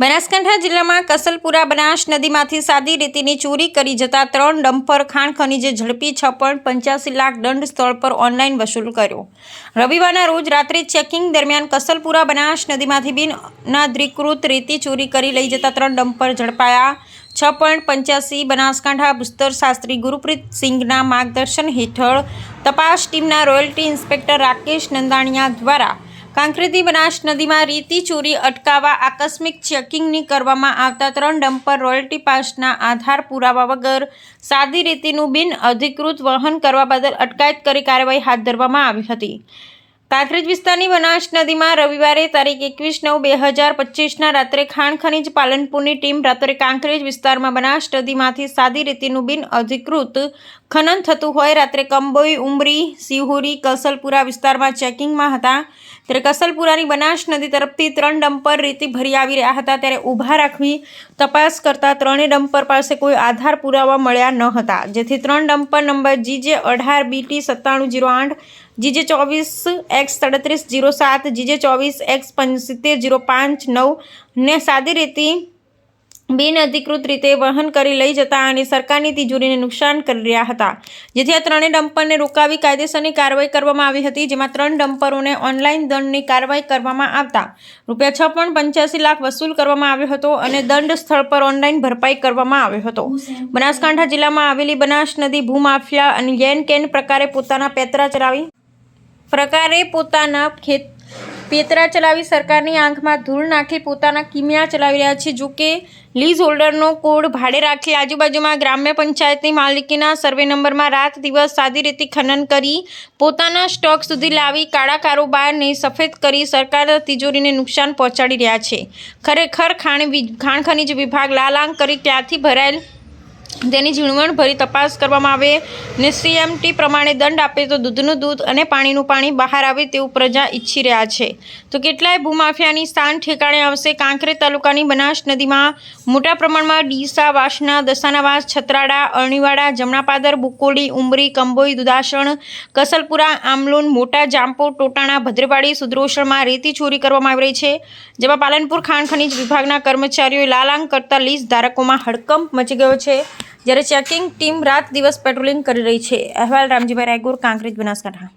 બનાસકાંઠા જિલ્લામાં કસલપુરા બનાસ નદીમાંથી સાદી રેતીની ચોરી કરી જતા ત્રણ ડમ્પર ખાણ ખનીજે ઝડપી છ પોઈન્ટ પંચ્યાસી લાખ દંડ સ્થળ પર ઓનલાઈન વસૂલ કર્યો. રવિવારના રોજ રાત્રે ચેકિંગ દરમિયાન કસલપુરા બનાસ નદીમાંથી બિન અનાધિકૃત રેતી ચોરી કરી લઈ જતા ત્રણ ડમ્પર ઝડપાયા. છ પોઈન્ટ પંચ્યાસી બનાસકાંઠા ભૂસ્તર શાસ્ત્રી ગુરુપ્રીત સિંઘના માર્ગદર્શન હેઠળ તપાસ ટીમના રોયલ્ટી ઇન્સ્પેક્ટર રાકેશ નંદાણીયા દ્વારા કાંકરેતી બનાસ નદીમાં રેતી ચોરી અટકાવવા આકસ્મિક ચેકિંગની કરવામાં આવતા ત્રણ ડમ્પર રોયલ્ટી પાસના આધાર પુરાવા વગર સાદી રેતીનું બિન અધિકૃત વહન કરવા બદલ અટકાયત કરી કાર્યવાહી હાથ ધરવામાં આવી હતી. કાંકરેજ વિસ્તારની બનાસ નદીમાં રવિવારે તારીખ એકવીસ નવ બે હજાર પચીસના રાત્રે ખાણ ખનીજ પાલનપુરની ટીમ રાત્રે કાંકરેજ વિસ્તારમાં બનાસ નદીમાંથી સાદી રેતીનું બિન અધિકૃત ખનન થતું હોય રાત્રે કંબોઈ, ઉમરી, સિહોરી, કસલપુરા વિસ્તારમાં ચેકિંગમાં હતા. ત્યારે કસલપુરાની બનાસ નદી તરફથી ત્રણ ડમ્પર રેતી ભરી આવી રહ્યા હતા. ત્યારે ઊભા રાખવી તપાસ કરતા ત્રણેય ડમ્પર પાસે કોઈ આધાર પુરાવા મળ્યા ન હતા. જેથી ત્રણ ડમ્પર નંબર જીજે અઢાર બીટી સત્તાણું જીરો આઠ જીજે ચોવીસ એક્સ સડત્રીસ જીરો સાત, જીજે ચોવીસ એક્સ પંચોતેર જીરો પાંચ, નવ ને સાદી રીતે બિનઅધિકૃત રીતે વહન કરી લઈ જતા અને સરકારની તિજોરીને નુકસાન કરી રહ્યા હતા. જેથી આ ત્રણેય ડમ્પરને રોકાવી કાયદેસરની કાર્યવાહી કરવામાં આવી હતી, જેમાં ત્રણ ડમ્પરોને ઓનલાઈન દંડની કાર્યવાહી કરવામાં આવતા. રૂપિયા છ પોઈન્ટ પંચ્યાસી લાખ વસૂલ કરવામાં આવ્યો હતો અને દંડ સ્થળ પર ઓનલાઈન ભરપાઈ કરવામાં આવ્યો હતો. બનાસકાંઠા જિલ્લામાં આવેલી બનાસ નદી ભૂમાફિયા અને યેન કેન પ્રકારે પોતાના પેતરા ચલાવી પ્રકારે પોતાના ખેત, પેતરા ચલાવી સરકારની આંખમાં ધૂળ નાખી પોતાના કિમિયા ચલાવી રહ્યા છે. જો કે, લીઝ હોલ્ડરનો કોડ ભાડે રાખી આજુબાજુમાં ગ્રામ્ય પંચાયતની માલિકીના સર્વે નંબરમાં રાત દિવસ સાદી રીતે ખનન કરી પોતાના સ્ટોક સુધી લાવી કાળા કારોબારને સફેદ કરી સરકાર તિજોરીને નુકસાન પહોંચાડી રહ્યા છે. ખરેખર ખાણ ખાણ ખનીજ વિભાગ લાલાંગ કરી ક્યાંથી ભરાયેલ તેની ઝીણવણભરી તપાસ કરવામાં આવે ને સીએમટી પ્રમાણે દંડ આપે તો દૂધનું દૂધ અને પાણીનું પાણી બહાર આવે તેવું પ્રજા ઈચ્છી રહ્યા છે. તો કેટલાય ભૂમાફિયાની સ્થાન ઠેકાણે આવશે કાંકરે તાલુકાની બનાસ નદીમાં. મોટા પ્રમાણમાં ડીસા વાસના દસાનાવાસ, છત્રાડા, અરણીવાડા, જમણાપાદર, બુકોડી, ઉમરી, કંબોઈ દુધાસણ કસલપુરા, આમલોન, મોટા જામપોર ટોટાણા, ભદ્રવાડી સુદ્રોષણમાં રેતી ચોરી કરવામાં આવી રહી છે, જેમાં પાલનપુર ખાણ ખનીજ વિભાગના કર્મચારીઓએ લાલાંગ કરતા લીઝ ધારકોમાં હડકંપ મચી ગયો છે. જ્યારે ચેકિંગ ટીમ રાત દિવસ પેટ્રોલિંગ કરી રહી છે. અહેવાલ રામજીભાઈ રાયગુર કાંકરેજ બનાસકાંઠા.